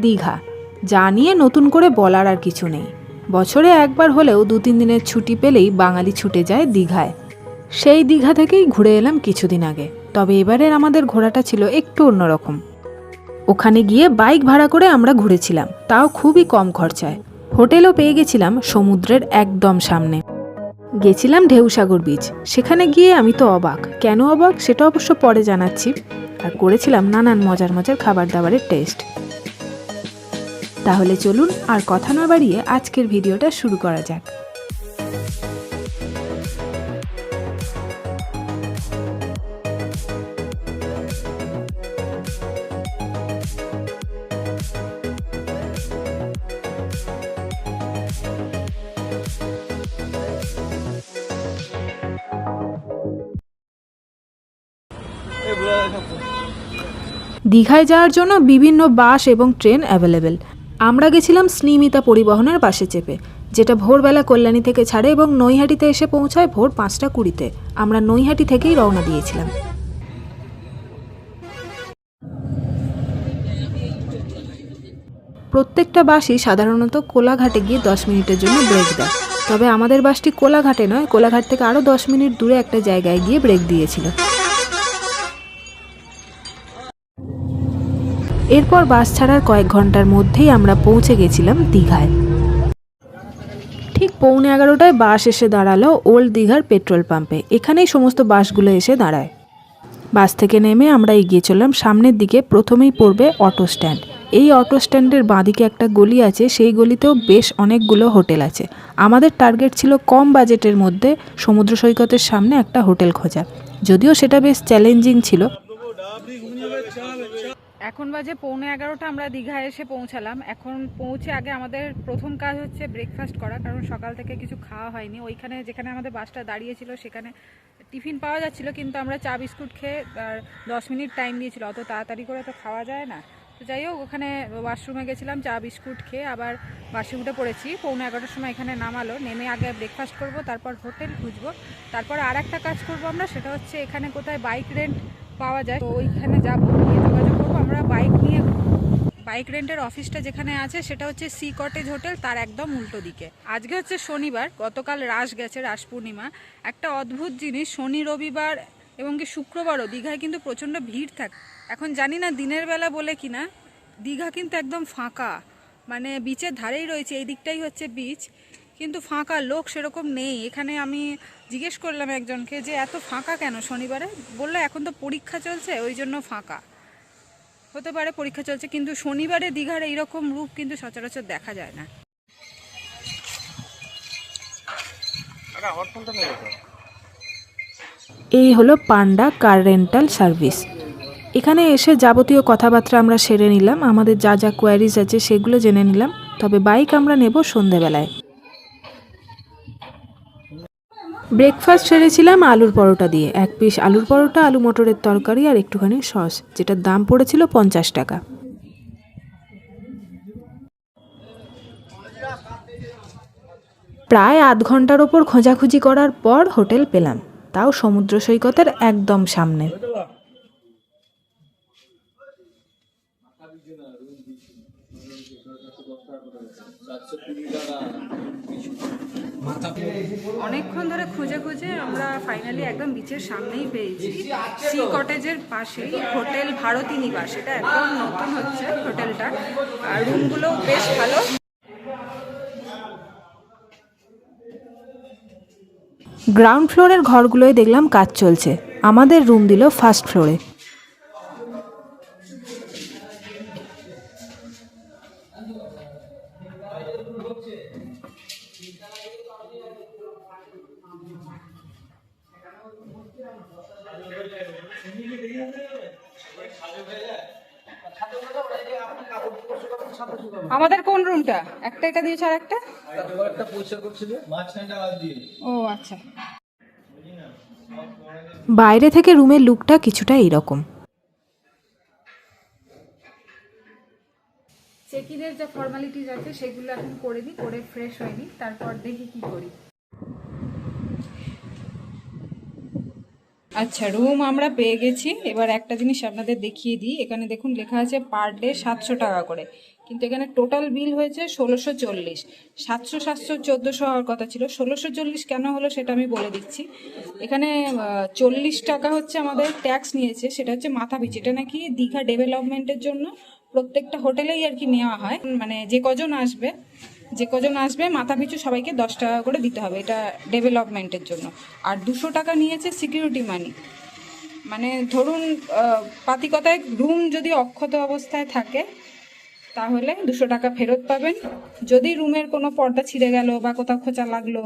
দীঘা। যা নিয়ে নতুন করে বলার আর কিছু নেই। বছরে একবার হলেও দু তিন দিনের ছুটি পেলেই বাঙালি ছুটে যায় দীঘায়। সেই দীঘা থেকেই ঘুরে এলাম কিছুদিন আগে। তবে এবারের আমাদের ঘোরাটা ছিল একটু অন্যরকম। ওখানে গিয়ে বাইক ভাড়া করে আমরা ঘুরেছিলাম। তাও খুবই কম খরচায়। হোটেলও পেয়ে গেছিলাম সমুদ্রের একদম সামনে। গেছিলাম ঢেউসাগর বিচ সেখানে গিয়ে আমি তো অবাক। কেন অবাক সেটা অবশ্য পরে জানাচ্ছি। আর করেছিলাম নানান মজার মজার খাবার দাবারের টেস্ট তাহলে চলুন আর কথা না বাড়িয়ে আজকের ভিডিওটা শুরু করা যাক। দীঘায় যাওয়ার জন্য বিভিন্ন বাস এবং ট্রেন অ্যাভেলেবেল। আমরা গেছিলাম স্নিমিতা পরিবহনের বাসে চেপে, যেটা ভোরবেলা কল্যাণী থেকে ছাড়ে এবং নৈহাটিতে এসে পৌঁছায় ভোর পাঁচটা কুড়িতে। আমরা নৈহাটি থেকেই রওনা দিয়েছিলাম। প্রত্যেকটা বাসই সাধারণত কোলাঘাটে গিয়ে দশ মিনিটের জন্য ব্রেক দেয়। তবে আমাদের বাসটি কোলাঘাটে নয়, কোলাঘাট থেকে আরও দশ মিনিট দূরে একটা জায়গায় গিয়ে ব্রেক দিয়েছিল। এরপর বাস ছাড়ার কয়েক ঘণ্টার মধ্যেই আমরা পৌঁছে গেছিলাম দীঘায়। ঠিক পৌনে এগারোটায় বাস এসে দাঁড়াল ওল্ড দীঘার পেট্রোল পাম্পে। এখানেই সমস্ত বাসগুলো এসে দাঁড়ায়। বাস থেকে নেমে আমরা এগিয়ে চললাম সামনের দিকে, প্রথমেই পড়বে অটো স্ট্যান্ড। এই অটো স্ট্যান্ডের বাঁদিকে একটা গলি আছে, সেই গলিতেও বেশ অনেকগুলো হোটেল আছে। আমাদের টার্গেট ছিল কম বাজেটের মধ্যে সমুদ্র সৈকতের সামনে একটা হোটেল খোঁজা। যদিও সেটা বেশ চ্যালেঞ্জিং ছিল। এখন বাজে পৌনে এগারোটা, আমরা দীঘায় এসে পৌঁছালাম। এখন পৌঁছে আগে আমাদের প্রথম কাজ হচ্ছে ব্রেকফাস্ট করা, কারণ সকাল থেকে কিছু খাওয়া হয়নি। ওইখানে যেখানে আমাদের বাসটা দাঁড়িয়েছিল, সেখানে টিফিন পাওয়া যাচ্ছিল, কিন্তু আমরা চা, বিস্কুট খেয়ে আর দশ মিনিট টাইম দিয়েছিল। অত তাড়াতাড়ি করে তো খাওয়া যায় না। তো যাই হোক, ওখানে ওয়াশরুমে গেছিলাম, চা, বিস্কুট খেয়ে আবার বাসে উঠে পড়েছি। পৌনে এগারোটার সময় এখানে নামালো, নেমে আগে ব্রেকফাস্ট করব, তারপর হোটেল খুঁজবো। তারপর আর একটা কাজ করব আমরা, সেটা হচ্ছে এখানে কোথায় বাইক রেন্ট পাওয়া যায়, তো ওইখানে যাব। আমরা বাইক নিয়ে, বাইক রেন্টের অফিসটা যেখানে আছে, সেটা হচ্ছে সি কটেজ হোটেল, তার একদম উল্টো দিকে। আজকে হচ্ছে শনিবার, গতকাল রাস গেছে, রাস পূর্ণিমা। একটা অদ্ভুত জিনিস, শনি রবিবার এবং কি শুক্রবারও দীঘায় কিন্তু প্রচণ্ড ভিড় থাকে এখন জানি না দিনের বেলা বলে কি না দীঘা কিন্তু একদম ফাঁকা। মানে বিচের ধারেই রয়েছে, এই দিকটাই হচ্ছে বিচ কিন্তু ফাঁকা, লোক সেরকম নেই। এখানে আমি জিজ্ঞেস করলাম একজনকে যে, এত ফাঁকা কেন শনিবারে? বলল, এখন তো পরীক্ষা চলছে, ওই জন্য ফাঁকা। হতে পারে পরীক্ষা চলছে কিন্তু শনিবারে দীঘার এইরকম রূপ কিন্তু সচরাচর দেখা যায় না। এই হলো পান্ডা কার রেন্টাল সার্ভিস। এখানে এসে যাবতীয় কথাবার্তা আমরা সেরে নিলাম। আমাদের যা যা কোয়ারিজ আছে সেগুলো জেনে নিলাম। তবে বাইক আমরা নেব সন্ধেবেলায়। ব্রেকফাস্ট সেরেছিলাম আলুর পরোটা দিয়ে। এক পিস আলুর পরোটা, আলু মটরের তরকারি আর একটুখানি সস, যেটার দাম পড়েছিল পঞ্চাশ টাকা। প্রায় আধ ঘণ্টার ওপর খোঁজাখুঁজি করার পর হোটেল পেলাম। তাও সমুদ্র সৈকতের একদম সামনে। অনেকক্ষণ ধরে খুঁজে খুঁজে আমরা ফাইনালি একদম বিচের সামনেই পেয়েছি। সি কটেজের পাশেই হোটেল ভারতী নিবাস এটা একদম নতুন হচ্ছে হোটেলটা আর রুমগুলো বেশ ভালো। গ্রাউন্ড ফ্লোরের ঘরগুলোয় দেখলাম কাজ চলছে। আমাদের রুম দিল ফার্স্ট ফ্লোরে একটা আর একটা ও আচ্ছা। বাইরে থেকে রুমের লুকটা কিছুটা এইরকম চেক ইনের যে ফর্মালিটিস আছে সেগুলো এখন করে নিই করে ফ্রেশ হয়নি তারপর দেখি কি করি। আচ্ছা রুম আমরা পেয়ে গেছি। এবার একটা জিনিস আপনাদের দেখিয়ে দিই। এখানে দেখুন লেখা আছে পার ডে সাতশো টাকা করে। কিন্তু এখানে টোটাল বিল হয়েছে ষোলোশো চল্লিশ। সাতশো সাতশো, চোদ্দোশো হওয়ার কথা ছিল। ষোলোশো চল্লিশ কেন হলো সেটা আমি বলে দিচ্ছি। এখানে চল্লিশ টাকা হচ্ছে আমাদের ট্যাক্স নিয়েছে, সেটা হচ্ছে মাথা পিছু। এটা নাকি দীঘা ডেভেলপমেন্টের জন্য প্রত্যেকটা হোটেলেই আর কি নেওয়া হয়। মানে যে কজন আসবে, যে কজন আসবে, মাথা পিছু সবাইকে দশ টাকা করে দিতে হবে এটা ডেভেলপমেন্টের জন্য। আর দুশো টাকা নিয়েছে সিকিউরিটি মানি মানে ধরুন পাতিকতায় রুম যদি অক্ষত অবস্থায় থাকে তাহলে দুশো টাকা ফেরত পাবেন। যদি রুমের কোনো পর্দা ছিঁড়ে গেল বা কোথাও খোঁচা লাগল,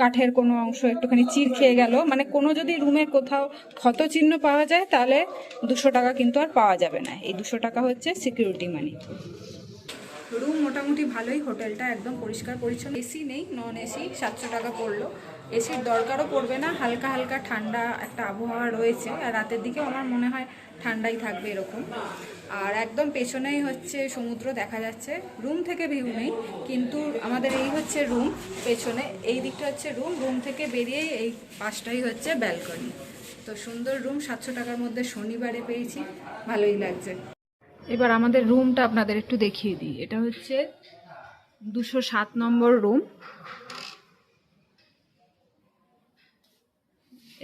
কাঠের কোনো অংশ একটুখানি চির খেয়ে গেল মানে কোনো যদি রুমের কোথাও ক্ষত চিহ্ন পাওয়া যায়, তাহলে দুশো টাকা কিন্তু আর পাওয়া যাবে না। এই দুশো টাকা হচ্ছে সিকিউরিটি মানি রুম মোটামুটি ভালোই, হোটেলটা একদম পরিষ্কার পরিচ্ছন্ন। এসি নেই, নন এসি, সাতশো টাকা পড়ল। এসির দরকারও পড়বে না, হালকা হালকা ঠান্ডা একটা আবহাওয়া রয়েছে। আর রাতের দিকে আমার মনে হয় ঠান্ডাই থাকবে এরকম। আর একদম পেছনেই হচ্ছে সমুদ্র দেখা যাচ্ছে। রুম থেকে ভিউ নেই, কিন্তু আমাদের এই হচ্ছে রুম পেছনে এই দিকটা হচ্ছে রুম রুম থেকে বেরিয়েই এই পাশটাই হচ্ছে ব্যালকনি তো সুন্দর রুম সাতশো টাকার মধ্যে শনিবারে পেয়েছি, ভালোই লাগছে। এবার আমাদের রুমটা আপনাদের একটু দেখিয়ে দিই। এটা হচ্ছে দুশো সাত নম্বর রুম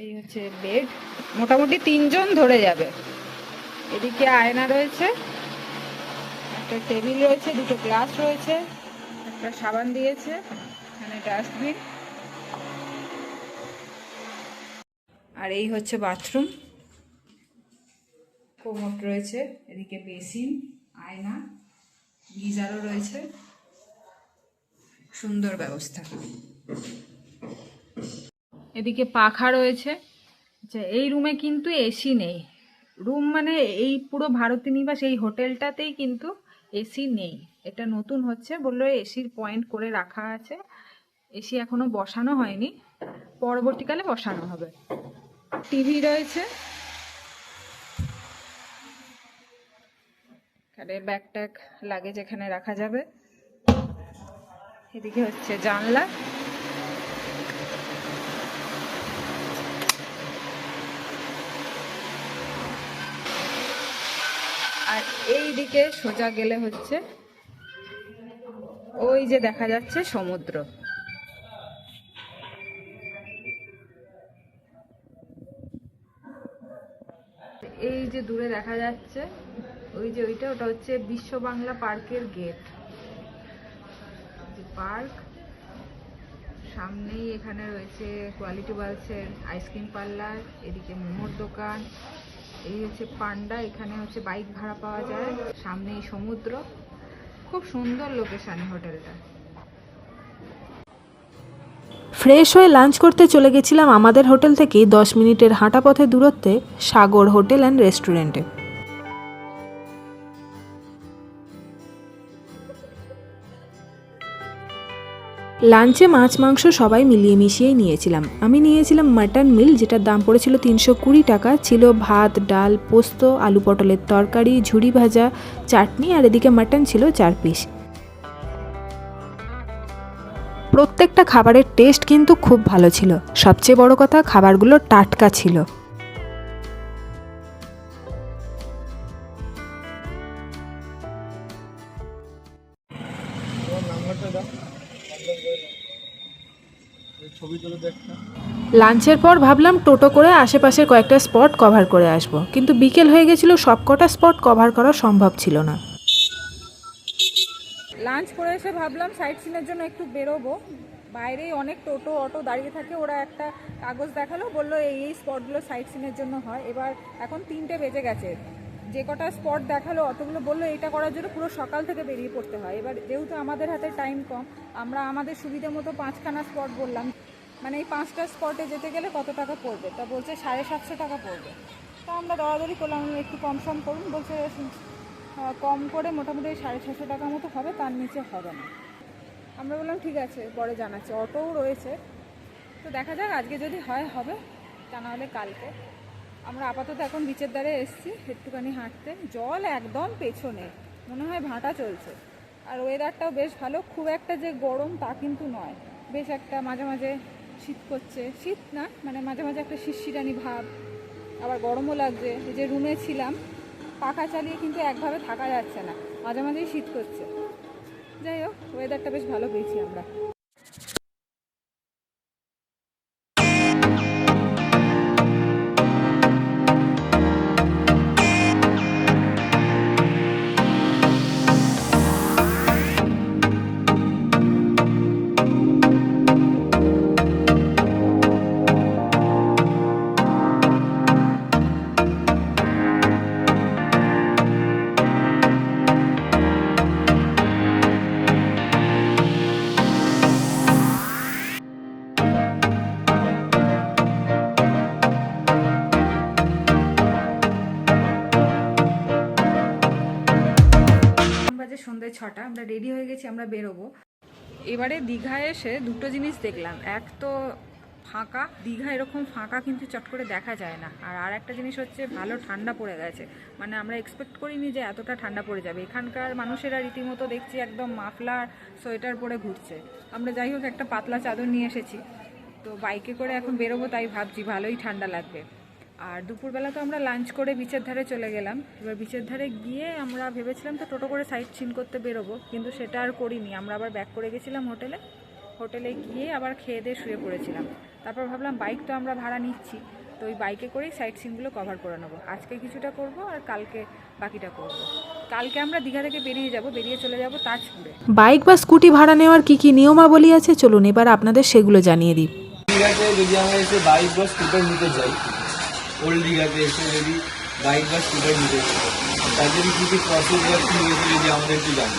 এই হচ্ছে বেড মোটামুটি তিনজন ধরে যাবে। এদিকে আয়না রয়েছে, একটা টেবিল রয়েছে, দুটো গ্লাস রয়েছে, একটা সাবান দিয়েছে, এখানে ডাস্টবিন। আর এই হচ্ছে বাথরুম। কোমট রয়েছে, এদিকে বেসিন, আয়না, গিজারও রয়েছে। সুন্দর ব্যবস্থা। এদিকে পাখা রয়েছে। আচ্ছা এই রুমে কিন্তু এসি নেই। রুম মানে এই পুরো ভারতী নিবাস এই হোটেলটাতেই কিন্তু এসি নেই। এটা নতুন হচ্ছে বলল এসির পয়েন্ট করে রাখা আছে। এসি এখনও বসানো হয়নি। পরবর্তীকালে বসানো হবে। টিভি রয়েছে। এখানে ব্যাগ ট্যাগ লাগেজ এখানে রাখা যাবে। এদিকে হচ্ছে জানলা আর এই দিকে সোজা গেলে হচ্ছে ওই যে দেখা যাচ্ছে সমুদ্র। এই যে দূরে দেখা যাচ্ছে, ওই যে ওইটা, ওটা হচ্ছে বিশ্ব বাংলা পার্কের গেট। পার্ক, সামনেই এখানে রয়েছে কোয়ালিটি ওয়ালসের আইসক্রিম পার্লার, এদিকে মোমোর দোকান। এই হচ্ছে পান্ডা, এখানে হচ্ছে বাইক ভাড়া পাওয়া যায়। সামনেই সমুদ্র। খুব সুন্দর লোকেশন হোটেলটা। ফ্রেশ হয়ে লাঞ্চ করতে চলে গেছিলাম আমাদের হোটেল থেকে দশ মিনিটের হাঁটা পথে দূরত্বে সাগর হোটেল অ্যান্ড রেস্টুরেন্টে লাঞ্চে মাছ, মাংস সবাই মিলিয়ে মিশিয়েই নিয়েছিলাম। আমি নিয়েছিলাম মাটন মিল যেটার দাম পড়েছিল তিনশো কুড়ি টাকা। ছিল ভাত, ডাল, পোস্ত, আলু পটলের তরকারি, ঝুড়ি ভাজা, চাটনি, আর এদিকে মাটন ছিল চার পিস প্রত্যেকটা খাবারের টেস্ট কিন্তু খুব ভালো ছিল। সবচেয়ে বড় কথা, খাবারগুলো টাটকা ছিল। লাঞ্চের পর ভাবলাম টোটো করে আশেপাশের কয়েকটা স্পট কভার করে আসব। কিন্তু বিকেল হয়ে গেছিল, সবকটা স্পট কভার করা সম্ভব ছিল না। লাঞ্চ করে এসে ভাবলাম সাইট সিনের জন্য একটু বেরোবো। বাইরেই অনেক টোটো, অটো দাঁড়িয়ে থাকে, ওরা একটা কাগজ দেখাল, বলল এই এই স্পটগুলো সাইট সিনের জন্য হয়। এবার এখন তিনটে বেজে গেছে। যে কটা স্পট দেখাল, অতগুলো বলল এটা করার জন্য পুরো সকাল থেকে বেরিয়ে পড়তে হয়। এবার যেহেতু আমাদের হাতে টাইম কম, আমরা আমাদের সুবিধা মতো পাঁচখানা স্পট বললাম। মানে এই পাঁচটা স্পটে যেতে গেলে কত টাকা পড়বে? তা বলছে সাড়ে সাতশো টাকা পড়বে। তা আমরা দরাদরি করলাম একটু কম সম করুন, বলছে কম করে মোটামুটি সাড়ে ছশো টাকার মতো হবে, তার নিচে হবে না। আমরা বললাম, ঠিক আছে, পরে জানাচ্ছি। অটোও রয়েছে। তো দেখা যাক, আজকে যদি হয়, হবে। তা নাহলে কালকে। আমরা আপাতত এখন বিচের ধারে এসেছি, একটুখানি হাঁটতে। জল একদম পেছনে। মনে হয় ভাঁটা চলছে। আর ওয়েদারটাও বেশ ভালো। খুব একটা যে গরম তা কিন্তু নয়। বেশ একটা মাঝে মাঝে শীত করছে। শীত না মানে মাঝে মাঝে একটা শিরশিরানি ভাব। আবার গরমও লাগছে। এই যে রুমে ছিলাম, পাখা চালিয়ে কিন্তু একভাবে থাকা যাচ্ছে না। মাঝে মাঝেই শীত করছে। যাই হোক ওয়েদারটা বেশ ভালো পেয়েছি আমরা। আমরা রেডি হয়ে গেছি, আমরা বেরোবো। এবারে দীঘায় এসে দুটো জিনিস দেখলাম। এক তো ফাঁকা, দীঘা এরকম ফাঁকা কিন্তু চট করে দেখা যায় না। আর আর একটা জিনিস হচ্ছে ভালো ঠান্ডা পড়ে গেছে। মানে আমরা এক্সপেক্ট করিনি যে এতটা ঠান্ডা পড়ে যাবে। এখানকার মানুষেরা রীতিমতো দেখছি একদম মাফলার, সোয়েটার পরে ঘুরছে। আমরা যাই হোক একটা পাতলা চাদর নিয়ে এসেছি। তো বাইকে করে এখন বেরোবো, তাই ভাবছি ভালোই ঠান্ডা লাগবে। আর দুপুরবেলা তো আমরা লাঞ্চ করে বিচের ধারে চলে গেলাম। এবার বিচের ধারে গিয়ে আমরা ভেবেছিলাম তো টোটো করে সাইট সিন করতে বেরোবো কিন্তু সেটা আর করিনি। আমরা আবার ব্যাক করে গেছিলাম হোটেলে হোটেলে গিয়ে আবার খেয়ে দিয়ে শুয়ে পড়েছিলাম। তারপর ভাবলাম বাইক তো আমরা ভাড়া নিচ্ছি তো ওই বাইকে করেই সাইট সিনগুলো কভার করে নেব। আজকে কিছুটা করব আর কালকে বাকিটা করব। কালকে আমরা দীঘা থেকে বেরিয়ে যাব বেরিয়ে চলে যাব তাজপুরে। বাইক বা স্কুটি ভাড়া নেওয়ার কি কি নিয়মাবলী আছে? চলুন এবার আপনাদের সেগুলো জানিয়ে দিই। দীঘাতে যদি আমরা এসে বাইক বা স্কুটার নিতে যাই ওল্ড দীঘাতে এসে যদি বাইক বা স্কুটার নিতে তার জন্য কী কী প্রসেস বা কী রয়েছে যদি আমাদের একটু জানি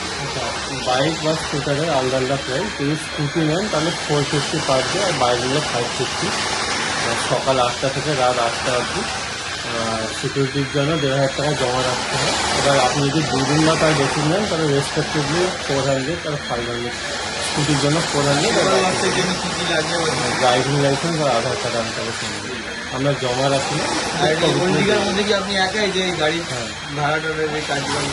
বাইক বা স্কুটারের আলাদা আলাদা প্রাইস যদি স্কুটি নেন তাহলে ফোর ফিফটি পার ডে আর বাইক নিলে ফাইভ ফিফটি সকাল আটটা থেকে রাত আটটা অবধি। সিকিউরিটির জন্য দেড় হাজার টাকা জমা রাখতে হয়। এবার আপনি যদি দুদিন বা তার বেশি নেন তাহলে রেসপেক্টিভলি ফোর হান্ড্রেড আর ফাইভ হান্ড্রেড স্কুটির জন্য ফোর হান্ড্রেড? ড্রাইভিং লাইসেন্স আর আধার কার্ড আনতে সঙ্গে আমরা জমা রাখি মধ্যে কি আপনি একাই যে গাড়ি। ভাড়া টাড়ার এই কাজগুলো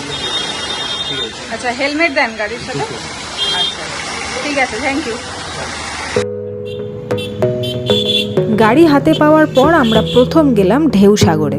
ঠিক আছে। আচ্ছা হেলমেট দেন গাড়ির সাথে? আচ্ছা ঠিক আছে থ্যাংক ইউ গাড়ি হাতে পাওয়ার পর আমরা প্রথম গেলাম ঢেউ সাগরে।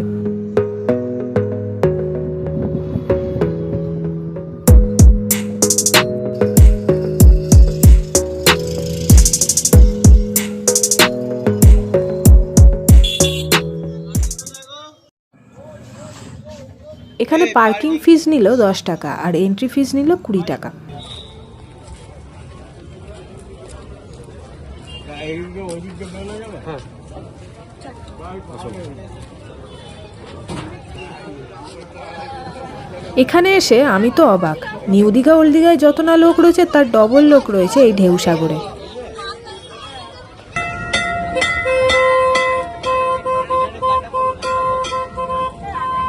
পার্কিং ফিজ নিল দশ টাকা আর এন্ট্রি ফিজ নিল কুড়ি টাকা। এখানে এসে আমি তো অবাক। নিউ দীঘা, ওল্ড দীঘায় যত না লোক রয়েছে, তার ডবল লোক রয়েছে এই ঢেউ সাগরে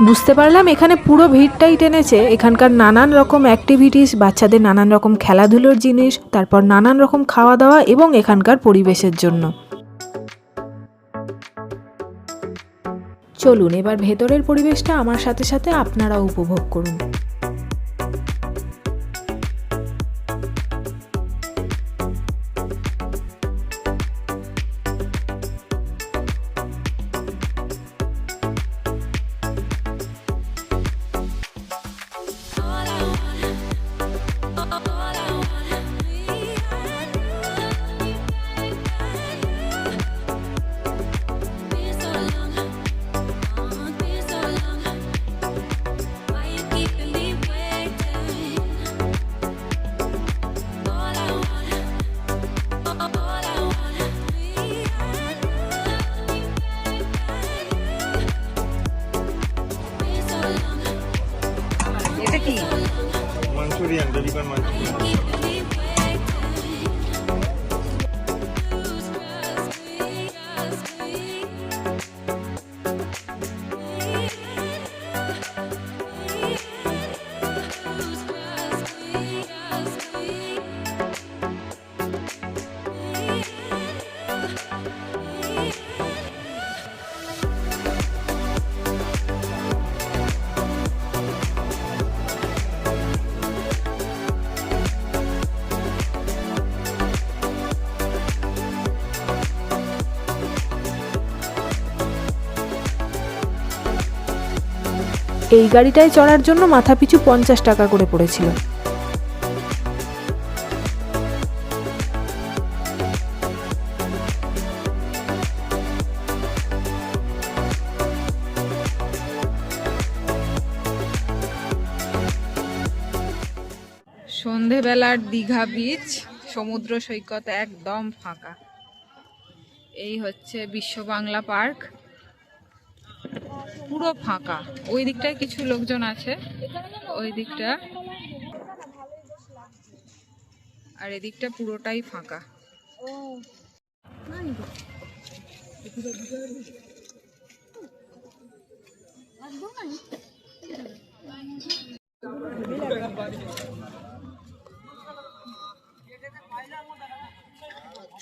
বুঝতে পারলাম, এখানে পুরো ভিড়টাই টেনেছে। এখানকার নানান রকম অ্যাক্টিভিটিস বাচ্চাদের নানান রকম খেলাধুলোর জিনিস, তারপর নানান রকম খাওয়া দাওয়া এবং এখানকার পরিবেশের জন্য। চলুন, এবার ভেতরের পরিবেশটা আমার সাথে সাথে আপনারাও উপভোগ করুন। এই গাড়িটায় চড়ার জন্য মাথাপিছু পঞ্চাশ টাকা করে পড়েছিল। সন্ধেবেলার দীঘা বিচ সমুদ্র সৈকত একদম ফাঁকা। এই হচ্ছে বিশ্ব বাংলা পার্ক পুরো ফাঁকা। ওই দিকটায় কিছু লোকজন আছে। ওই দিকটা। আর এদিকটা পুরোটাই ফাঁকা।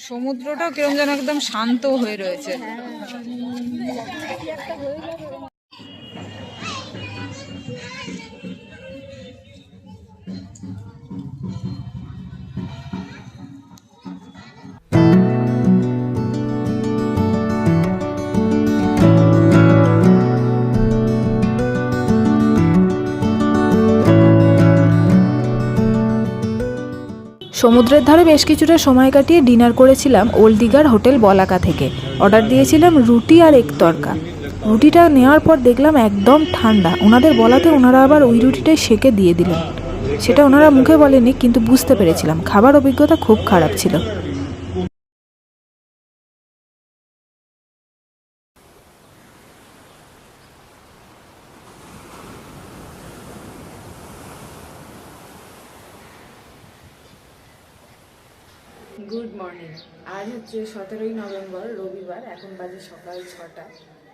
সমুদ্রটাও কিরম যেন একদম শান্ত হয়ে রয়েছে। সমুদ্রের ধারে বেশ কিছুটা সময় কাটিয়ে ডিনার করেছিলাম ওল্ড দিঘার হোটেল বলাকা থেকে। অর্ডার দিয়েছিলাম রুটি আর এক তরকা। রুটিটা নেওয়ার পর দেখলাম একদম ঠান্ডা। ওনাদের বলাতে ওনারা আবার ওই রুটিটাই সেঁকে দিয়ে দিলেন। সেটা ওনারা মুখে বলেনি কিন্তু বুঝতে পেরেছিলাম। খাবার অভিজ্ঞতা খুব খারাপ ছিল। হচ্ছে সতেরোই নভেম্বর, রবিবার, এখন বাজে সকাল ছটা।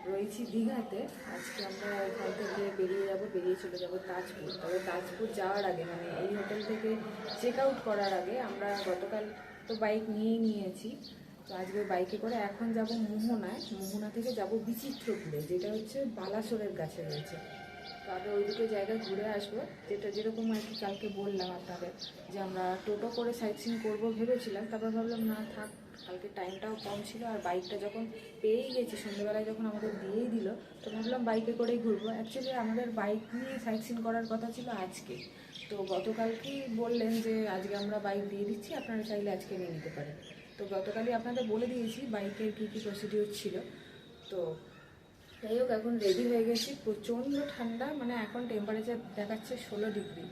রয়েছি দীঘাতে। আজকে আমরা এখান থেকে বেরিয়ে যাব, বেরিয়ে চলে যাব তাজপুর। তবে তাজপুর যাওয়ার আগে মানে এই হোটেল থেকে চেক আউট করার আগে, আমরা গতকাল তো বাইক নিয়েই নিয়েছি। তো আজকে বাইকে করে এখন যাব মোহনায়। মোহনা থেকে যাব বিচিত্রপুরে, যেটা হচ্ছে বালাসোরের কাছে রয়েছে। তো আগে ওই দুটো জায়গা ঘুরে আসব। যেটা যেরকম আর কি কালকে বললাম আপনাদের, যে আমরা টোটো করে সাইট সিন করব ভেবেছিলাম, তারপর ভাবলাম না, থাক কালকে টাইমটাও কম ছিল আর বাইকটা যখন পেয়েই গেছি সন্ধ্যেবেলায় যখন আমাদের দিয়েই দিল, তো ভাবলাম বাইকে করেই ঘুরবো। অ্যাকচুয়ালি আমাদের বাইক নিয়ে সাইট সিন করার কথা ছিল আজকে। তো গতকালকেই বললেন যে, আজকে আমরা বাইক দিয়ে দিচ্ছি, আপনারা চাইলে আজকে নিয়ে নিতে পারেন। তো গতকালই আপনাদের বলে দিয়েছি বাইকের কী কী প্রসিডিউর ছিল। তো যাই হোক, এখন রেডি হয়ে গেছি। প্রচণ্ড ঠান্ডা মানে এখন টেম্পারেচার দেখাচ্ছে ষোলো ডিগ্রি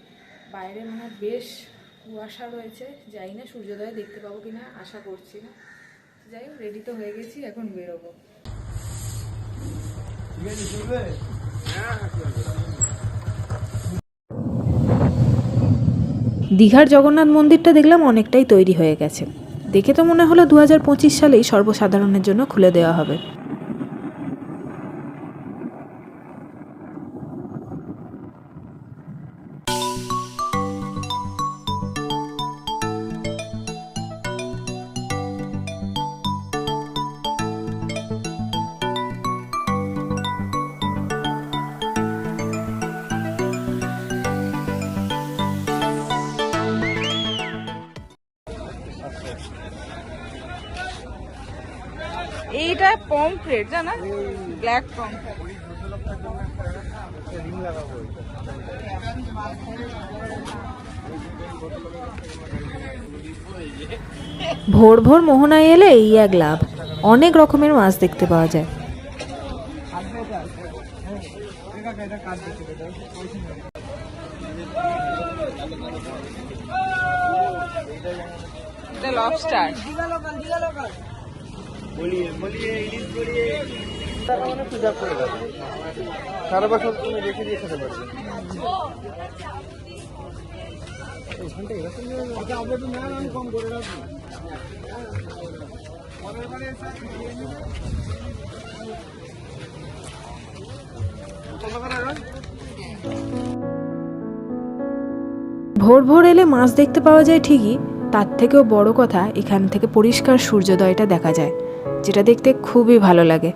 বাইরে মানে বেশ কুয়াশা রয়েছে, যাই না সূর্যোদয় দেখতে পাবো কিনা আশা করছি না। যাই হোক রেডি তো হয়ে গেছি, এখন বেরোবো। দীঘার জগন্নাথ মন্দিরটা দেখলাম অনেকটাই তৈরি হয়ে গেছে। দেখে তো মনে হলো দু হাজার পঁচিশ সালেই সর্বসাধারণের জন্য খুলে দেওয়া হবে। এইটা পমফ্রেট জানা? ব্ল্যাক পমফ্রেট ভোর ভোর মোহনায় এলে এই এক লাভ। অনেক রকমের মাছ দেখতে পাওয়া যায়। লবস্টার সারা বছর তুমি রেখে দিয়ে খেতে পারবে। ভোর ভোর এলে মাছ দেখতে পাওয়া যায় ঠিকই, তার থেকেও বড় কথা এখান থেকে পরিষ্কার সূর্যোদয়টা দেখা যায়। যেটা দেখতে খুবই ভালো লাগে।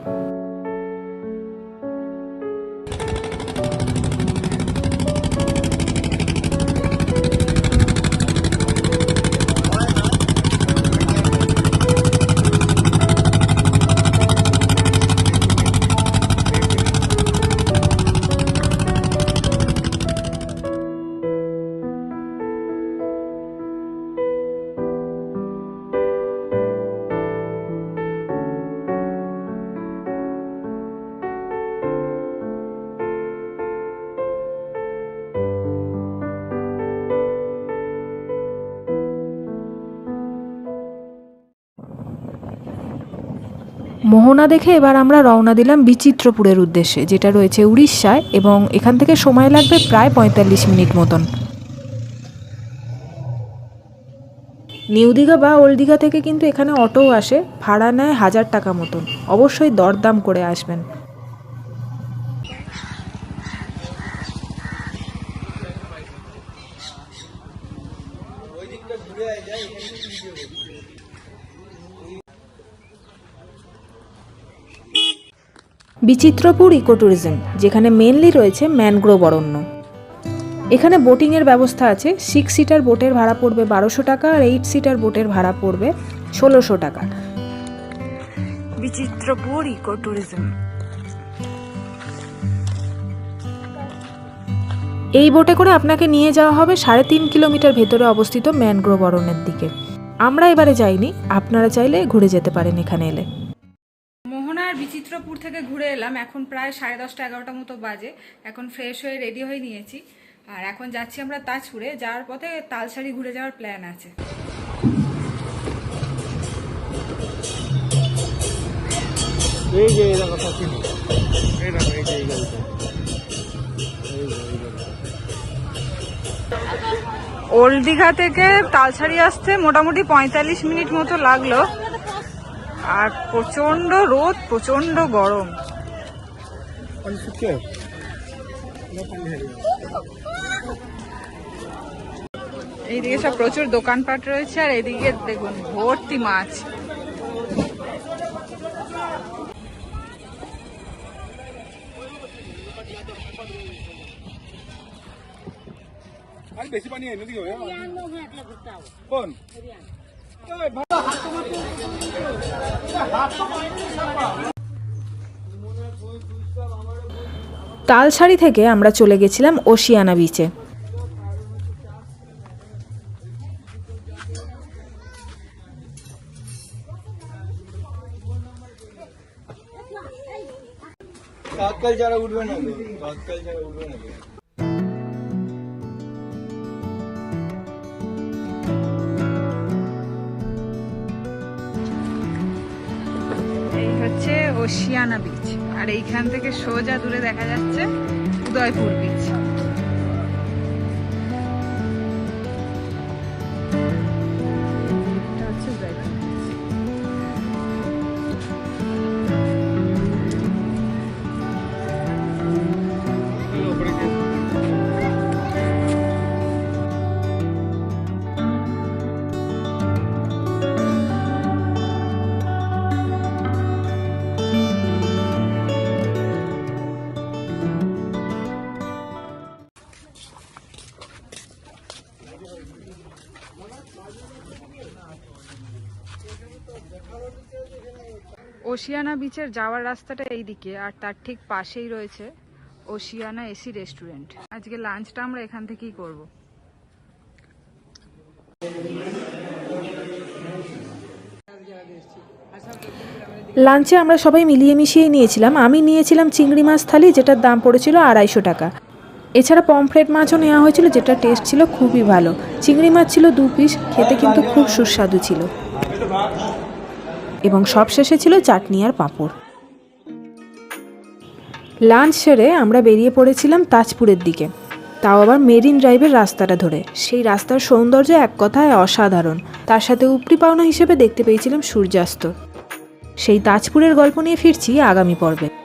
মোহনা দেখে এবার আমরা রওনা দিলাম বিচিত্রপুরের উদ্দেশ্যে, যেটা রয়েছে উড়িষ্যায় এবং এখান থেকে সময় লাগবে প্রায় পঁয়তাল্লিশ মিনিট মতন। নিউ দীঘা বা ওল্ড দীঘা থেকে কিন্তু এখানে অটোও আসে, ভাড়া নেয় হাজার টাকা মতন। অবশ্যই দরদাম করে আসবেন। বিচিত্রপুর ইকো ট্যুরিজম যেখানে মেনলি রয়েছে ম্যানগ্রোভ অরণ্য। এখানে বোটিংয়ের ব্যবস্থা আছে সিক্স সিটার বোটের ভাড়া পড়বে বারোশো টাকা আর এইট সিটার বোটের ভাড়া পড়বে ষোলোশো টাকা। বিচিত্রপুর ইকো ট্যুরিজম এই বোটে করে আপনাকে নিয়ে যাওয়া হবে সাড়ে তিন কিলোমিটার ভেতরে অবস্থিত ম্যানগ্রোভ অরণ্যের দিকে। আমরা এবারে যাইনি আপনারা চাইলে ঘুরে যেতে পারেন এখানে এলে। মোহনার থেকে ঘুরে এলাম। এখন প্রায় সাড়ে দশটা এগারোটা মতো বাজে। এখন ফ্রেশ হয়ে রেডি হয়ে নিয়েছি। আর এখন যাচ্ছি আমরা তাজপুরে। যাওয়ার পথে তালসারি ঘুরে যাওয়ার প্ল্যান আছে। এই যে এই দেখো সব এই দেখো এই যে এই গাড়িটা। এই যে এই গাড়িটা। ওল্ড দীঘা থেকে তালসারি আসতে মোটামুটি পঁয়তাল্লিশ মিনিট মতো লাগল। আর প্রচণ্ড রোদ প্রচণ্ড গরম। এইদিকে সব প্রচুর দোকানপাট রয়েছে আর এদিকে দেখুন ভর্তি মাছ। বেশি পানি হয় কোন? তালসারি থেকে আমরা চলে গেছিলাম ওশিয়ানা বিচে তৎকাল যারা উঠবে না, তৎকাল যারা উঠবে না। ওশিয়ানা বিচ আর এইখান থেকে সোজা দূরে দেখা যাচ্ছে উদয়পুর বিচ ওশিয়ানা বিচের যাওয়ার রাস্তাটা এইদিকে, আর তার ঠিক পাশেই রয়েছে ওশিয়ানা এসি রেস্টুরেন্ট। আজকে লাঞ্চটা আমরা এখান থেকেই করব। লাঞ্চে আমরা সবাই মিলিয়ে মিশিয়ে নিয়েছিলাম। আমি নিয়েছিলাম চিংড়ি মাছ থালি, যেটার দাম পড়েছিল আড়াইশো টাকা। এছাড়া পমফ্রেট মাছও নেওয়া হয়েছিল যেটা টেস্ট ছিল খুবই ভালো। চিংড়ি মাছ ছিল দু পিস খেতে কিন্তু খুব সুস্বাদু ছিল। এবং সবশেষে ছিল চাটনি আর পাঁপড়। লাঞ্চ সেরে আমরা বেরিয়ে পড়েছিলাম তাজপুরের দিকে। তাও আবার মেরিন ড্রাইভের রাস্তাটা ধরে। সেই রাস্তার সৌন্দর্য এক কথায় অসাধারণ। তার সাথে উপরি পাওনা হিসেবে দেখতে পেয়েছিলাম সূর্যাস্ত। সেই তাজপুরের গল্প নিয়ে ফিরছি আগামী পর্বে।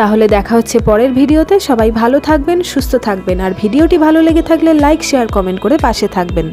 তাহলে দেখা হচ্ছে পরের ভিডিওতে। সবাই ভালো থাকবেন, সুস্থ থাকবেন। আর ভিডিওটি ভালো লেগে থাকলে লাইক, শেয়ার, কমেন্ট করে পাশে থাকবেন।